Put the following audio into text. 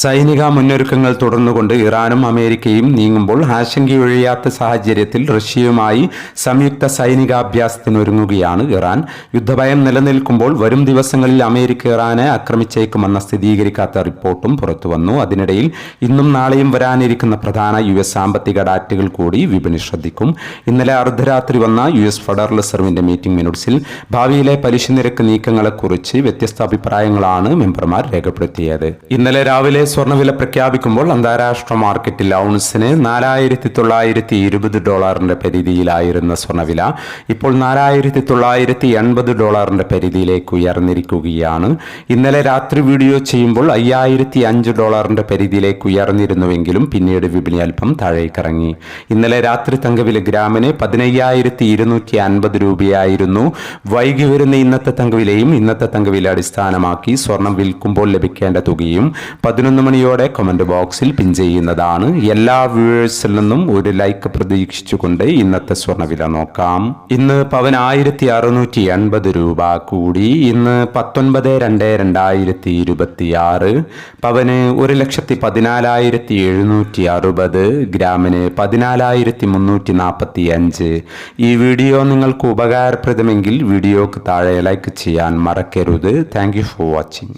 സൈനിക മുന്നൊരുക്കങ്ങൾ തുടർന്നുകൊണ്ട് ഇറാനും അമേരിക്കയും നീങ്ങുമ്പോൾ ആശങ്കയൊഴിയാത്ത സാഹചര്യത്തിൽ റഷ്യയുമായി സംയുക്ത സൈനികാഭ്യാസത്തിനൊരുങ്ങുകയാണ് ഇറാൻ. യുദ്ധഭയം നിലനിൽക്കുമ്പോൾ വരും ദിവസങ്ങളിൽ അമേരിക്ക ഇറാനെ ആക്രമിച്ചേക്കുമെന്ന സ്ഥിരീകരിക്കാത്ത റിപ്പോർട്ടും പുറത്തുവന്നു. അതിനിടയിൽ ഇന്നും നാളെയും വരാനിരിക്കുന്ന പ്രധാന യു എസ് സാമ്പത്തിക ഡാറ്റകൾ കൂടി വിപണി ശ്രദ്ധിക്കും. ഇന്നലെ അർദ്ധരാത്രി വന്ന യു എസ് ഫെഡറൽ റിസർവിന്റെ മീറ്റിംഗ് മിനിറ്റ്സിൽ ഭാവിയിലെ പലിശ നിരക്ക് നീക്കങ്ങളെക്കുറിച്ച് വ്യത്യസ്ത അഭിപ്രായങ്ങളാണ് മെമ്പർമാർ രേഖപ്പെടുത്തിയത്. ഇന്നലെ രാവിലെ സ്വർണവില പ്രഖ്യാപിക്കുമ്പോൾ അന്താരാഷ്ട്ര മാർക്കറ്റിൽ ഔൺസിന് നാലായിരത്തി തൊള്ളായിരത്തി ഇരുപത് ഡോളറിന്റെ പരിധിയിലായിരുന്ന സ്വർണവില ഇപ്പോൾ നാലായിരത്തി തൊള്ളായിരത്തി എൺപത് ഡോളറിന്റെ പരിധിയിലേക്ക് ഉയർന്നിരിക്കുകയാണ്. ഇന്നലെ രാത്രി വീഡിയോ ചെയ്യുമ്പോൾ അയ്യായിരത്തി അഞ്ച് ഡോളറിന്റെ പരിധിയിലേക്ക് ഉയർന്നിരുന്നുവെങ്കിലും പിന്നീട് വിപണി അല്പം താഴേക്കിറങ്ങി. ഇന്നലെ രാത്രി തങ്കവില ഗ്രാമിന് പതിനയ്യായിരത്തി ഇരുന്നൂറ്റി അൻപത് രൂപയായിരുന്നു. വൈകി വരുന്ന ഇന്നത്തെ തങ്കവിലയും ഇന്നത്തെ തങ്കവില അടിസ്ഥാനമാക്കി സ്വർണം വിൽക്കുമ്പോൾ ലഭിക്കേണ്ട തുകയും പതിനൊന്ന് മണിയോടെ കമന്റ് ബോക്സിൽ പിൻ ചെയ്യുന്നതാണ്. എല്ലാ വ്യൂവേഴ്സിൽ നിന്നും ഒരു ലൈക്ക് പ്രതീക്ഷിച്ചുകൊണ്ട് ഇന്നത്തെ സ്വർണവില നോക്കാം. ഇന്ന് പവൻ ആയിരത്തി അറുന്നൂറ്റി എൺപത് രൂപ കൂടി. ഇന്ന് പത്തൊൻപത് രണ്ട് രണ്ടായിരത്തി ഇരുപത്തി ആറ് പവന് ഒരു ലക്ഷത്തി പതിനാലായിരത്തി എഴുന്നൂറ്റി അറുപത് ഗ്രാമിന് പതിനാലായിരത്തി മുന്നൂറ്റി നാൽപ്പത്തി അഞ്ച് ഈ വീഡിയോ നിങ്ങൾക്ക് ഉപകാരപ്രദമെങ്കിൽ വീഡിയോക്ക് താഴെ ലൈക്ക് ചെയ്യാൻ മറക്കരുത്. Thank for watching